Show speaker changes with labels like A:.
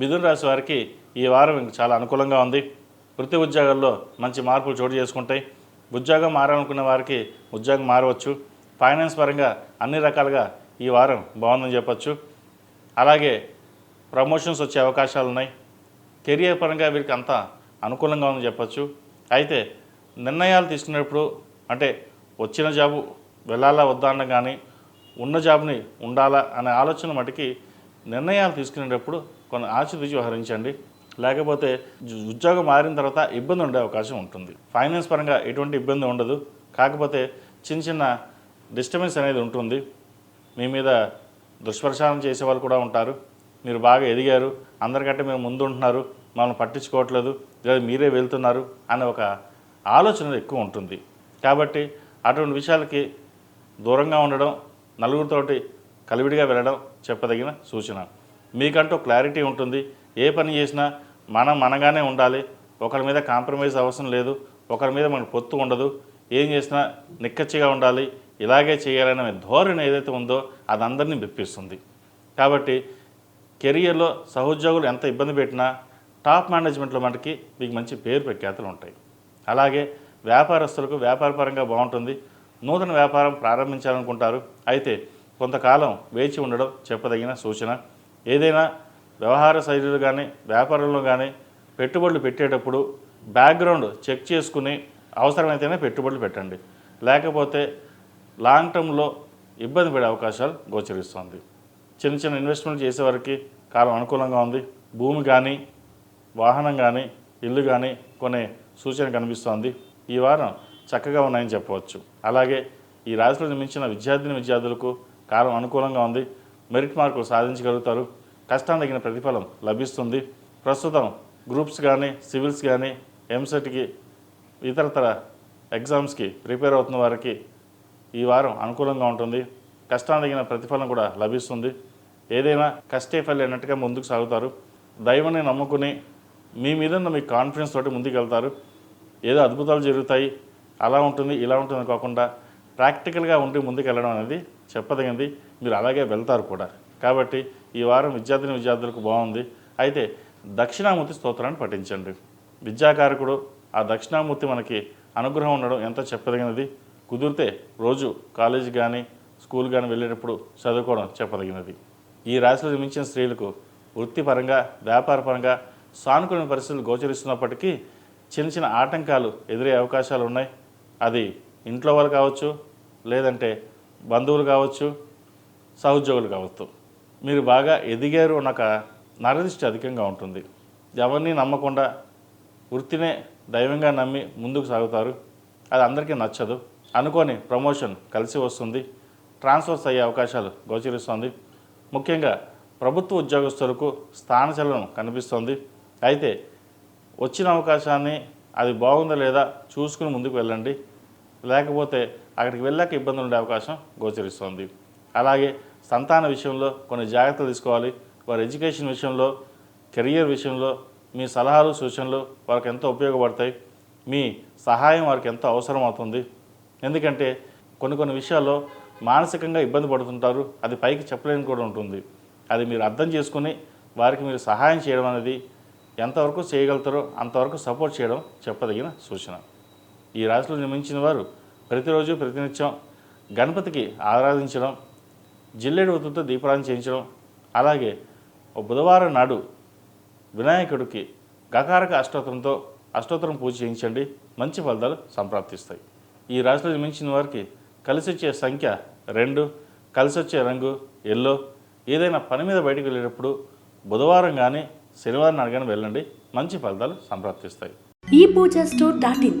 A: రాశి వారికి ఈ వారం చాలా అనుకూలంగా ఉంది. వృత్తి ఉద్యోగాల్లో మంచి మార్పులు చోటు చేసుకుంటాయి. ఉద్యోగం మారాలనుకున్న వారికి ఉద్యోగం మారవచ్చు. ఫైనాన్స్ పరంగా అన్ని రకాలుగా ఈ వారం బాగుందని చెప్పచ్చు. అలాగే ప్రమోషన్స్ వచ్చే అవకాశాలు ఉన్నాయి. కెరియర్ పరంగా వీరికి అంతా అనుకూలంగా ఉందని చెప్పచ్చు. అయితే నిర్ణయాలు తీసుకునేటప్పుడు అంటే వచ్చిన జాబు వెళ్ళాలా వద్దా అన్న కానీ ఉన్న జాబ్ని ఉండాలా అనే ఆలోచన మటుకి నిర్ణయాలు తీసుకునేటప్పుడు కొన్ని ఆచితూచి వ్యవహరించండి లేకపోతే ఉద్యోగం మారిన తర్వాత ఇబ్బంది ఉండే అవకాశం ఉంటుంది. ఫైనాన్స్ పరంగా ఎటువంటి ఇబ్బంది ఉండదు. కాకపోతే చిన్న చిన్న డిస్టర్బెన్స్ అనేది ఉంటుంది. మీ మీద దుష్ప్రచారం చేసే వాళ్ళు కూడా ఉంటారు. మీరు బాగా ఎదిగారు. అందరికంటే మీరు ముందు ఉంటున్నారు మమ్మల్ని పట్టించుకోవట్లేదు. లేదా మీరే వెళ్తున్నారు అనే ఒక ఆలోచన ఎక్కువ ఉంటుంది. కాబట్టి అటువంటి విషయాలకి దూరంగా ఉండడం నలుగురితోటి కలివిడిగా వెళ్ళడం చెప్పదగిన సూచన. మీకంటూ క్లారిటీ ఉంటుంది. ఏ పని చేసినా మనం మనగానే ఉండాలి. ఒకరి మీద కాంప్రమైజ్ అవసరం లేదు. ఒకరి మీద మనకు పొత్తు ఉండదు. ఏం చేసినా నిక్కచ్చిగా ఉండాలి. ఇలాగే చేయాలనే ధోరణి ఏదైతే ఉందో అది అందరినీ మెప్పిస్తుంది. కాబట్టి కెరియర్లో సహోద్యోగులు ఎంత ఇబ్బంది పెట్టినా టాప్ మేనేజ్మెంట్లో మనకి మీకు మంచి పేరు ప్రఖ్యాతులు ఉంటాయి. అలాగే వ్యాపారస్తులకు వ్యాపారపరంగా బాగుంటుంది. నూతన వ్యాపారం ప్రారంభించాలనుకుంటారు. అయితే కొంతకాలం వేచి ఉండడం చెప్పదగిన సూచన. ఏదైనా వ్యవహార శైలిలో కానీ వ్యాపారంలో కానీ పెట్టుబడులు పెట్టేటప్పుడు బ్యాక్గ్రౌండ్ చెక్ చేసుకుని అవసరమైతేనే పెట్టుబడులు పెట్టండి. లేకపోతే లాంగ్ టర్మ్లో ఇబ్బంది పడే అవకాశాలు గోచరిస్తుంది. చిన్న చిన్న ఇన్వెస్ట్మెంట్ చేసేవారికి కాలం అనుకూలంగా ఉంది. భూమి కానీ వాహనం కానీ ఇల్లు కానీ కొనే సూచన కనిపిస్తోంది. ఈ వారం చక్కగా ఉన్నాయని చెప్పవచ్చు. అలాగే ఈ రాశిలో నిర్మించిన విద్యార్థిని విద్యార్థులకు కాలం అనుకూలంగా ఉంది. మెరిట్ మార్కులు సాధించగలుగుతారు. కష్టం తగిన ప్రతిఫలం లభిస్తుంది. ప్రస్తుతం గ్రూప్స్ కానీ సివిల్స్ కానీ ఎంసెట్కి ఇతరతర ఎగ్జామ్స్కి ప్రిపేర్ అవుతున్న వారికి ఈ వారం అనుకూలంగా ఉంటుంది. కష్టానికి తగిన ప్రతిఫలం కూడా లభిస్తుంది. ఏదైనా కష్టే ఫలి అన్నట్టుగా ముందుకు సాగుతారు. దైవాన్ని నమ్ముకుని మీ మీద ఉన్న మీ కాన్ఫిడెన్స్ తోటి ముందుకు వెళ్తారు ఏదో అద్భుతాలు జరుగుతాయి. అలా ఉంటుంది ఇలా ఉంటుంది కాకుండా ప్రాక్టికల్గా ఉండి ముందుకు వెళ్ళడం అనేది చెప్పదగింది. మీరు అలాగే వెళ్తారు కూడా. కాబట్టి ఈ వారం విద్యార్థిని విద్యార్థులకు బాగుంది. అయితే దక్షిణామూర్తి స్తోత్రాన్ని పఠించండి. విద్యాకారకుడు ఆ దక్షిణామూర్తి మనకి అనుగ్రహం ఉండడం ఎంతో చెప్పదగినది. కుదిరితే రోజు కాలేజీ కానీ స్కూల్ కానీ వెళ్ళేటప్పుడు చదువుకోవడం చెప్పదగినది. ఈ రాశిలో జన్మించిన స్త్రీలకు వృత్తిపరంగా వ్యాపారపరంగా సానుకూల పరిస్థితులు గోచరిస్తున్నప్పటికీ చిన్న చిన్న ఆటంకాలు ఎదురే అవకాశాలు ఉన్నాయి. అది ఇంట్లో వాళ్ళు కావచ్చు లేదంటే బంధువులు కావచ్చు సహోద్యోగులు కావచ్చు. మీరు బాగా ఎదిగారు అన్న నరదిష్టి నరదృష్టి అధికంగా ఉంటుంది. ఎవరిని నమ్మకుండా వృత్తినే దైవంగా నమ్మి ముందుకు సాగుతారు. అది అందరికీ నచ్చదు. అనుకోని ప్రమోషన్ కలిసి వస్తుంది. ట్రాన్స్ఫర్స్ అయ్యే అవకాశాలు గోచరిస్తుంది. ముఖ్యంగా ప్రభుత్వ ఉద్యోగస్తులకు స్థానచలనం కనిపిస్తుంది. అయితే వచ్చిన అవకాశాన్ని అది బాగుందా లేదా చూసుకుని ముందుకు వెళ్ళండి. లేకపోతే అక్కడికి వెళ్ళాక ఇబ్బందులు ఉండే అవకాశం గోచరిస్తుంది. అలాగే సంతాన విషయంలో కొన్ని జాగ్రత్తలు తీసుకోవాలి. వారి ఎడ్యుకేషన్ విషయంలో కెరియర్ విషయంలో మీ సలహాలు సూచనలు వారికి ఎంతో ఉపయోగపడతాయి. మీ సహాయం వారికి ఎంతో అవసరం అవుతుంది ఎందుకంటే కొన్ని కొన్ని విషయాల్లో మానసికంగా ఇబ్బంది పడుతుంటారు. అది పైకి చెప్పలేని కూడా ఉంటుంది. అది మీరు అర్థం చేసుకుని వారికి మీరు సహాయం చేయడం అనేది ఎంతవరకు చేయగలుగుతారో అంతవరకు సపోర్ట్ చేయడం చెప్పదగిన సూచన. ఈ రాశిలో నిర్మించిన వారు ప్రతిరోజు ప్రతినిత్యం గణపతికి ఆరాధించడం జిల్లేడు వత్తుతో దీపారాధన చేయించడం అలాగే బుధవారం నాడు వినాయకుడికి గకారక అష్టోత్తరంతో అష్టోత్తరం పూజ చేయించండి. మంచి ఫలితాలు సంప్రాప్తిస్తాయి. ఈ రాశిలో జన్మించిన వారికి కలిసి వచ్చే సంఖ్య రెండు కలిసి వచ్చే రంగు ఎల్లో. ఏదైనా పని మీద బయటకు వెళ్ళేటప్పుడు బుధవారం కానీ శనివారం నాడు కానీ వెళ్ళండి. మంచి ఫలితాలు సంప్రాప్తిస్తాయి.
B: ఈ పూజ స్టోర్ డాట్ ఇన్.